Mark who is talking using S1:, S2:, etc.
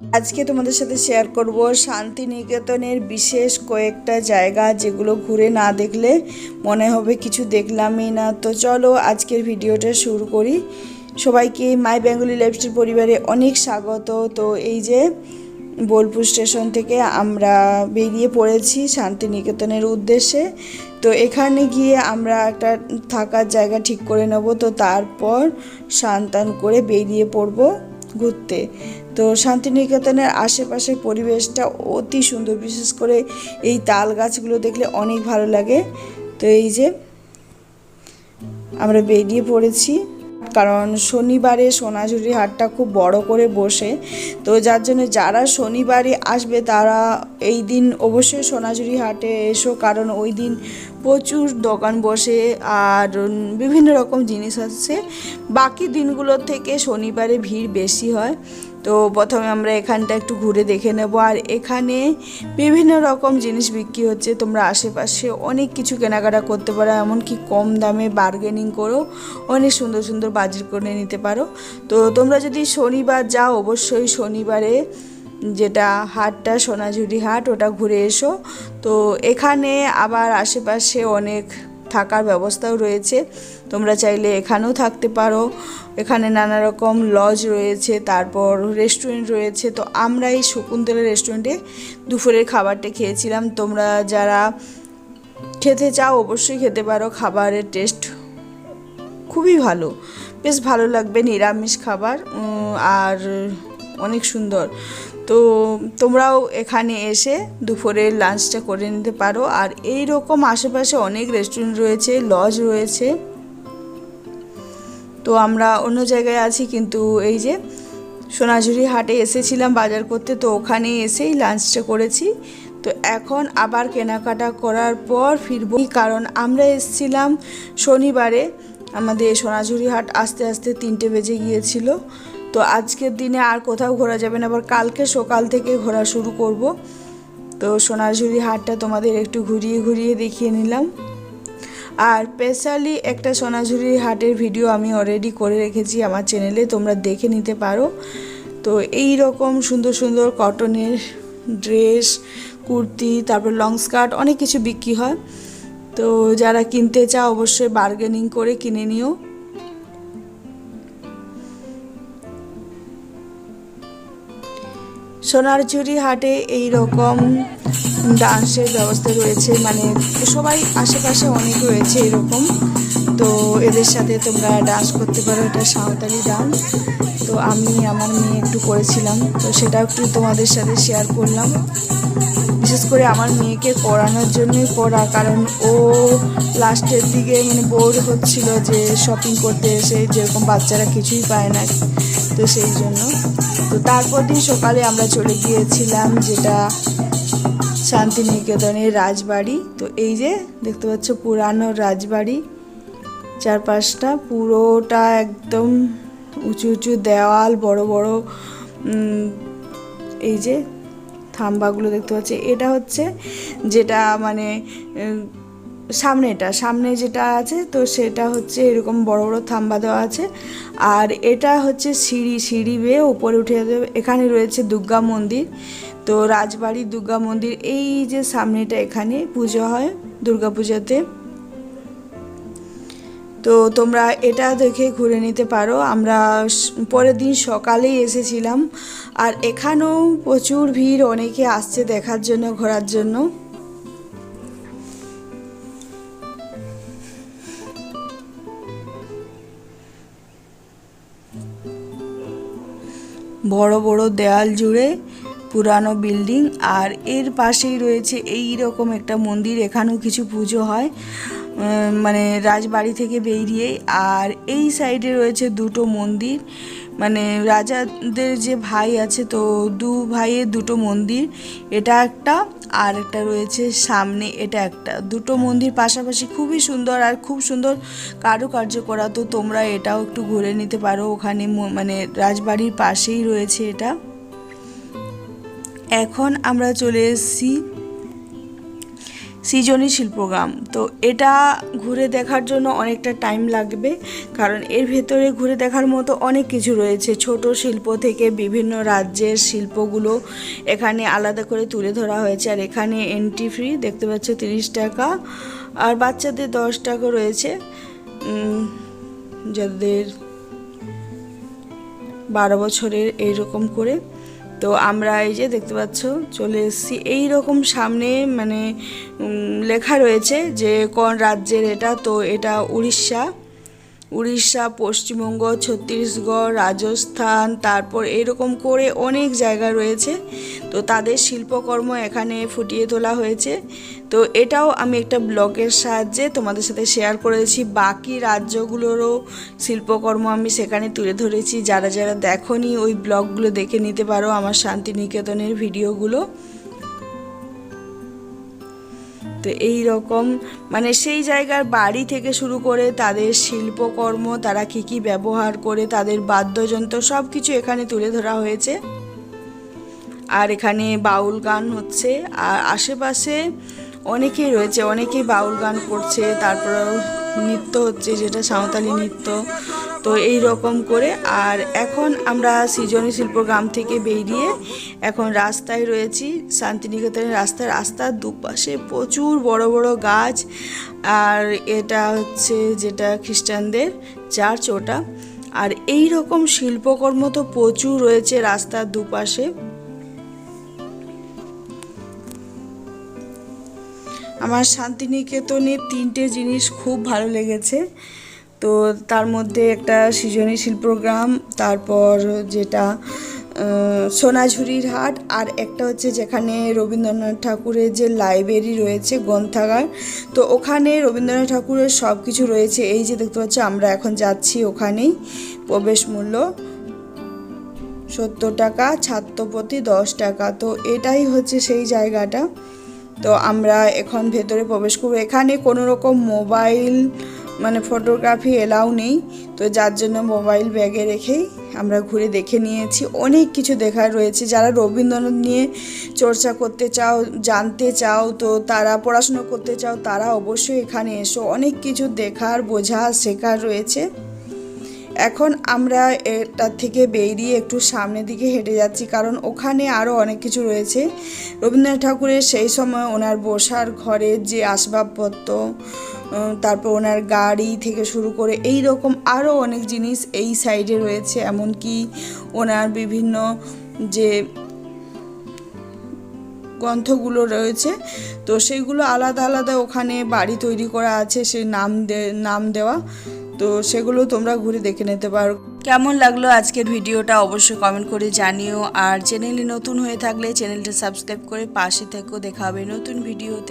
S1: আজকে তোমাদের সাথে শেয়ার করব শান্তিনিকেতনের বিশেষ কয়েকটা জায়গা যেগুলো ঘুরে না দেখলে মনে হবে কিছু দেখলামই না। তো চলো আজকের ভিডিওটা শুরু করি। সবাইকে মাই বেঙ্গলি লাইফস্টাইল পরিবারে অনেক স্বাগত। তো এই যে বোলপুর স্টেশন থেকে আমরা বেরিয়ে পড়েছি শান্তিনিকেতনের উদ্দেশ্যে। তো এখানে গিয়ে আমরা একটা থাকার জায়গা ঠিক করে নেব। তো তারপর সান্তান করে বেরিয়ে পড়ব ঘুরতে। তো শান্তিনিকেতনের আশেপাশের পরিবেশটা অতি সুন্দর। বিশেষ করে এই তাল গাছগুলো দেখলে অনেক ভালো লাগে। তো এই যে আমরা বেরিয়ে পড়েছি। কারণ শনিবারে সোনাঝুরি হাটটা খুব বড় করে বসে। তো যার জন্য যারা শনিবারে আসবে তারা এই দিন অবশ্যই সোনাঝুরি হাটে এসো। কারণ ওই দিন প্রচুর দোকান বসে আর বিভিন্ন রকম জিনিস আছে। বাকি দিনগুলোর থেকে শনিবারে ভিড় বেশি হয়। তো প্রথমে আমরা এখানটা একটু ঘুরে দেখে নেব। আর এখানে বিভিন্ন রকম জিনিস বিক্রি হচ্ছে। তোমরা আশেপাশে অনেক কিছু কেনাকাটা করতে পারো, এমনকি কম দামে বার্গেনিং করেও অনেক সুন্দর সুন্দর বাজার করে নিতে পারো। তো তোমরা যদি শনিবার যাও, অবশ্যই শনিবারে যেটা হাটটা, সোনাঝুরি হাট, ওটা ঘুরে এসো। তো এখানে আবার আশেপাশে অনেক থাকার ব্যবস্থাও রয়েছে। তোমরা চাইলে এখানেও থাকতে পারো। এখানে নানা রকম লজ রয়েছে, তারপর রেস্টুরেন্ট রয়েছে। তো আমরা এই শকুন্তলা রেস্টুরেন্টে দুপুরের খাবারটা খেয়েছিলাম। তোমরা যারা খেতে চাও অবশ্যই খেতে পারো। খাবারের টেস্ট খুবই ভালো। বেশ ভালো লাগবে, নিরামিষ খাবার আর অনেক সুন্দর। তো তোমরাও এখানে এসে দুপুরের লাঞ্চটা করে নিতে পারো। আর এই রকম আশেপাশে অনেক রেস্টুরেন্ট রয়েছে লজ রয়েছে। তো আমরা অন্য জায়গায় আছি, কিন্তু এই যে সোনাঝুরি হাটে এসেছিলাম বাজার করতে, তো ওখানে এসেই লাঞ্চটা করেছি। তো এখন আবার কেনাকাটা করার পর ফিরবো। কারণ আমরা এসেছিলাম শনিবারে, আমাদের সোনাঝুরি হাট আস্তে আস্তে তিনটে বেজে গিয়েছিল। তো আজকের দিনে আর কোথাও ঘোরা যাবে না, আবার কালকে সকাল থেকে ঘোরা শুরু করব। তো সোনাঝুরি হাটটা তোমাদের একটু ঘুরিয়ে ঘুরিয়ে দেখিয়ে নিলাম। আর স্পেশালি একটা সোনাঝুরি হাটের ভিডিও আমি অলরেডি করে রেখেছি আমার চ্যানেলে তোমরা দেখে নিতে পারো। তো এই রকম সুন্দর সুন্দর কটনের ড্রেস কুর্তি, তারপর লং স্কার্ট অনেক কিছু বিক্রি হয়। তো যারা কিনতে চাও অবশ্যই বার্গেনিং করে কিনে নিও। সোনারঝুরি হাটে এই রকম ডান্সের ব্যবস্থা রয়েছে মানে সবাই আশেপাশে অনেক রয়েছে এরকম। তো এদের সাথে তোমরা ডান্স করতে পারো, এটা সাঁওতালি ডান্স তো আমি আমার মেয়ে একটু করেছিলাম, তো সেটা একটু তোমাদের সাথে শেয়ার করলাম। বিশেষ করে আমার মেয়েকে করানোর জন্যই করা কারণ ও লাস্টের দিকে মানে বোর হচ্ছিল যে শপিং করতে এসে যেরকম বাচ্চারা কিছুই পায় না। তো সেই জন্য। তো তারপর দিন সকালে আমরা চলে গিয়েছিলাম, যেটা শান্তিনিকেতনের রাজবাড়ি। তো এই যে দেখতে পাচ্ছ পুরানো রাজবাড়ি। চারপাশটা পুরোটা একদম উঁচু উঁচু দেওয়াল বড় বড় এই যে থাম্বাগুলো দেখতে পাচ্ছি। এটা হচ্ছে যেটা মানে উম, সামনেটা সামনে যেটা আছে তো সেটা হচ্ছে এরকম বড় বড় থাম্বা দেওয়া আছে। আর এটা হচ্ছে সিঁড়ি সিঁড়ি বেয়ে উপরে উঠে যেতে হবে। এখানে রয়েছে দুর্গা মন্দির। তো রাজবাড়ি দুর্গা মন্দির এই যে সামনেটা এখানে পুজো হয় দুর্গা পূজাতে। তো তোমরা এটা দেখে ঘুরে নিতে পারো। আমরা পরের দিন সকালেই এসেছিলাম। আর এখানেও প্রচুর ভিড়, অনেকে আসছে দেখার জন্য, ঘোরার জন্য। বড় বড় দেওয়াল জুড়ে পুরানো বিল্ডিং, আর এর পাশেই রয়েছে এই রকম একটা মন্দির। এখানেও কিছু পুজো হয়। মানে রাজবাড়ি থেকে বেরিয়ে আর এই সাইডে রয়েছে দুটো মন্দির। মানে রাজাদের যে ভাই আছে, তো দু ভাইয়ের দুটো মন্দির। এটা একটা, আর একটা রয়েছে সামনে, এটা একটা। দুটো মন্দির পাশাপাশি খুবই সুন্দর আর খুব সুন্দর কারুকার্য করা। তো তোমরা এটাও একটু ঘুরে নিতে পারো, ওখানে মানে রাজবাড়ির পাশেই রয়েছে এটা। এখন আমরা চলে এসেছি সৃজনী শিল্পগ্রাম তো এটা ঘুরে দেখার জন্য অনেকটা টাইম লাগবে, কারণ এর ভেতরে ঘুরে দেখার মতো অনেক কিছু রয়েছে। ছোট শিল্প থেকে বিভিন্ন রাজ্যের শিল্পগুলো এখানে আলাদা করে তুলে ধরা হয়েছে। আর এখানে এন্ট্রি ফ্রি দেখতে পাচ্ছ তিরিশ টাকা, আর বাচ্চাদের দশ টাকা রয়েছে। যাদের বারো বছরের এইরকম করে। তো আমরা এই যে দেখতে পাচ্ছ, চলে এসেছি। এই রকম সামনে মানে লেখা রয়েছে যে, কোন রাজ্যের এটা? তো এটা উড়িষ্যা। উড়িষ্যা, পশ্চিমবঙ্গ, ছত্তিশগড়, রাজস্থান, তারপর এরকম করে অনেক জায়গা রয়েছে। তো তাদের শিল্পকর্ম এখানে ফুটিয়ে তোলা হয়েছে। তো এটাও আমি একটা ব্লগের সাহায্যে তোমাদের সাথে শেয়ার করেছি। বাকি রাজ্যগুলোরও শিল্পকর্ম আমি সেখানে তুলে ধরেছি। যারা যারা দেখোনি ওই ব্লগগুলো দেখে নিতে পারো আমার শান্তিনিকেতনের ভিডিওগুলো। তো এই রকম মানে সেই জায়গার বাড়ি থেকে শুরু করে তাদের শিল্পকর্ম, তারা কি কি ব্যবহার করে, তাদের বাদ্যযন্ত্র সব কিছু এখানে তুলে ধরা হয়েছে। আর এখানে বাউল গান হচ্ছে। আর আশেপাশে অনেকেই রয়েছে, অনেকেই বাউল গান করছে। তারপর নৃত্য হচ্ছে, যেটা সাঁওতালি নৃত্য। তো এই রকম করে আর এখন আমরা সৃজনী শিল্পগ্রাম থেকে বেরিয়ে এখন রাস্তায় রয়েছি, শান্তিনিকেতনের রাস্তার রাস্তার দুপাশে প্রচুর বড় বড় গাছ আর এটা হচ্ছে যেটা খ্রিস্টানদের চার্চ ওটা। আর এই রকম শিল্পকর্ম তো প্রচুর রয়েছে রাস্তার দুপাশে। আমার শান্তিনিকেতনে তিনটে জিনিস খুব ভালো লেগেছে। তো তার মধ্যে একটা সৃজনী শিল্পগ্রাম তারপর যেটা সোনাঝুরির হাট, আর একটা হচ্ছে যেখানে রবীন্দ্রনাথ ঠাকুরের যে লাইব্রেরি রয়েছে গ্রন্থাগার, তো ওখানে রবীন্দ্রনাথ ঠাকুরের সব কিছু রয়েছে। এই যে দেখতে পাচ্ছি, আমরা এখন যাচ্ছি ওখানেই, প্রবেশ মূল্য সত্তর টাকা, ছাত্রপতি দশ টাকা। তো এটাই হচ্ছে সেই জায়গাটা। তো আমরা এখন ভেতরে প্রবেশ করব। এখানে কোনো রকম মোবাইল মানে ফটোগ্রাফি এলাও নেই, তো যার জন্য মোবাইল ব্যাগে রেখেই আমরা ঘুরে দেখে নিয়েছি। অনেক কিছু দেখার রয়েছে। যারা রবীন্দ্রনাথ নিয়ে চর্চা করতে চাও, জানতে চাও, তো তারা পড়াশুনো করতে চাও, তারা অবশ্যই এখানে এসো। অনেক কিছু দেখার বোঝা শেখার রয়েছে। এখন আমরা এটার থেকে বেরিয়ে একটু সামনের দিকে হেঁটে যাচ্ছি, কারণ ওখানে আরও অনেক কিছু রয়েছে। রবীন্দ্রনাথ ঠাকুরের সেই সময় ওনার বসার ঘরের যে আসবাবপত্র তারপর ওনার গাড়ি থেকে শুরু করে এই রকম আরও অনেক জিনিস এই সাইডে রয়েছে, এমনকি ওনার বিভিন্ন যে গ্রন্থগুলো রয়েছে, তো সেইগুলো আলাদা আলাদা ওখানে বাড়ি তৈরি করা আছে সেই নাম নাম দেওয়া, তো সেগুলো তোমরা ঘুরে দেখে নিতে পারো। কেমন লাগল আজকের ভিডিওটা অবশ্যই কমেন্ট করে জানিও, আর চ্যানেলে নতুন হয়ে থাকলে চ্যানেলটা সাবস্ক্রাইব করে পাশে থেকেও দেখা হবে নতুন ভিডিওতে।